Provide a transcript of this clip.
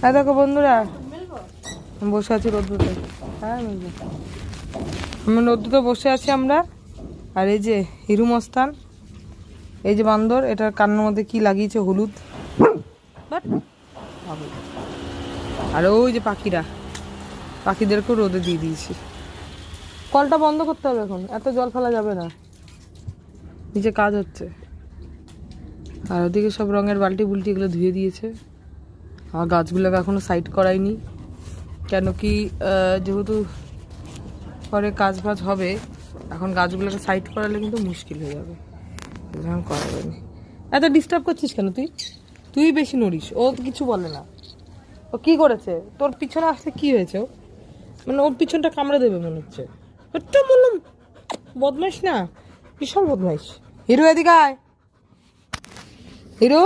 হ্যাঁ দেখো বন্ধুরা বসে আছি রোদ্দুতে হ্যাঁ মিলবে। আমি রোদ্দুতে বসে আছি আমরা। আর এই যে হিরু মস্তান এই যে বান্দর এটার কান্নার মধ্যে কি লাগিয়েছে হলুদ। আর ওই যে পাখিরা পাখিদেরকেও রোদে দিয়ে দিয়েছি। কলটা বন্ধ করতে হবে এখন এত জল ফেলা যাবে না। নিচে কাজ হচ্ছে। আর ওদিকে সব রঙের বালতি বুলটি এগুলো ধুয়ে দিয়েছে। আমার গাছগুলোকে এখনও সাইড করাইনি। কেন কি যেহেতু পরে কাজ বাজ হবে, এখন গাছগুলোকে সাইড করালে কিন্তু মুশকিল হয়ে যাবে। এখন করা যায়নি এত ডিস্টার্ব করছিস কেন তুই? তুই বেশি নড়িস, ও কিছু বলে না। ও কি করেছে? তোর পিছনে আসতে কি হয়েছে মানে ওর পিছনটা কামড়ে দেবে মনে হচ্ছে। একটা বললাম বদমাইশ না, বিশাল বদমাইশ। হিরো, এদিকে আয়। হিরো?